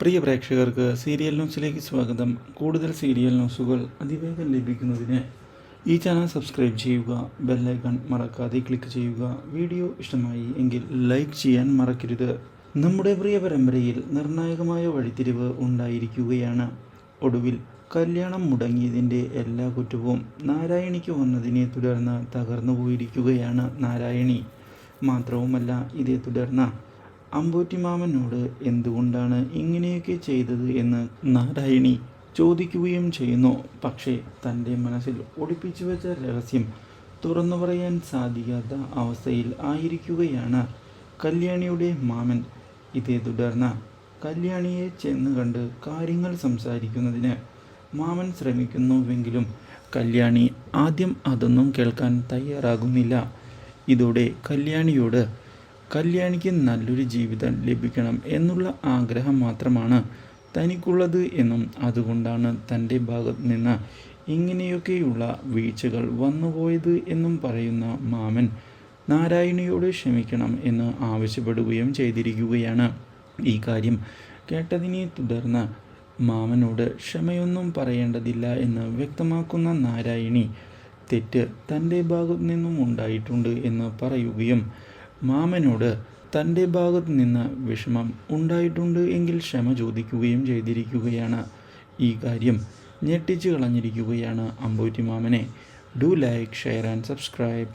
പ്രിയ പ്രേക്ഷകർക്ക് സീരിയൽ ന്യൂസിലേക്ക് സ്വാഗതം. കൂടുതൽ സീരിയൽ ന്യൂസുകൾ അതിവേഗം ലഭിക്കുന്നതിന് ഈ ചാനൽ സബ്സ്ക്രൈബ് ചെയ്യുക ബെല്ലൈക്കൺ മറക്കാതെ ക്ലിക്ക് ചെയ്യുക. വീഡിയോ ഇഷ്ടമായി എങ്കിൽ ലൈക്ക് ചെയ്യാൻ മറക്കരുത്. നമ്മുടെ പ്രിയ പരമ്പരയിൽ നിർണായകമായ വഴിത്തിരിവ് ഉണ്ടായിരിക്കുകയാണ്. ഒടുവിൽ കല്യാണം മുടങ്ങിയതിന്റെ എല്ലാ കുറ്റവും നാരായണിക്ക് വന്നതിനെ തുടർന്ന് തകർന്നു പോയിരിക്കുകയാണ് നാരായണി. മാത്രവുമല്ല ഇതേ തുടർന്ന് അമ്പൂറ്റിമാമനോട് എന്തുകൊണ്ടാണ് ഇങ്ങനെയൊക്കെ ചെയ്തത് എന്ന് നാരായണി ചോദിക്കുകയും ചെയ്യുന്നു. പക്ഷേ തന്റെ മനസ്സിൽ ഒളിപ്പിച്ചു വെച്ച രഹസ്യം തുറന്നു പറയാൻ സാധിക്കാത്ത അവസ്ഥയിൽ ആയിരിക്കുകയാണ് കല്യാണിയുടെ മാമൻ. ഇതേ തുടർന്ന് കല്യാണിയെ ചെന്ന് കണ്ട് കാര്യങ്ങൾ സംസാരിക്കുന്നതിന് മാമൻ ശ്രമിക്കുന്നുവെങ്കിലും കല്യാണി ആദ്യം അതൊന്നും കേൾക്കാൻ തയ്യാറാകുന്നില്ല. ഇതോടെ കല്യാണിയോട് കല്യാണിക്ക് നല്ലൊരു ജീവിതം ലഭിക്കണം എന്നുള്ള ആഗ്രഹം മാത്രമാണ് തനിക്കുള്ളത് എന്നും അതുകൊണ്ടാണ് തന്റെ ഭാഗത്ത് നിന്ന് ഇങ്ങനെയൊക്കെയുള്ള വീഴ്ചകൾ വന്നുപോയത് എന്നും പറയുന്ന മാമൻ നാരായണിയോട് ക്ഷമിക്കണം എന്ന് ആവശ്യപ്പെടുകയും ചെയ്തിരിക്കുകയാണ്. ഈ കാര്യം കേട്ടതിനെ തുടർന്ന് മാമനോട് ക്ഷമയൊന്നും പറയേണ്ടതില്ല എന്ന് വ്യക്തമാക്കുന്ന നാരായണി തെറ്റ് തന്റെ ഭാഗത്തു നിന്നും ഉണ്ടായിട്ടുണ്ട് എന്ന് പറയുകയും മാമനോട് തന്റെ ഭാഗത്ത് നിന്ന് വിഷമം ഉണ്ടായിട്ടുണ്ട് എങ്കിൽ ക്ഷമ ചോദിക്കുകയും ചെയ്തിരിക്കുകയാണ്. ഈ കാര്യം ഞെട്ടിച്ചു കളഞ്ഞിരിക്കുകയാണ് അമ്പൂറ്റി മാമനെ. Do like share and subscribe.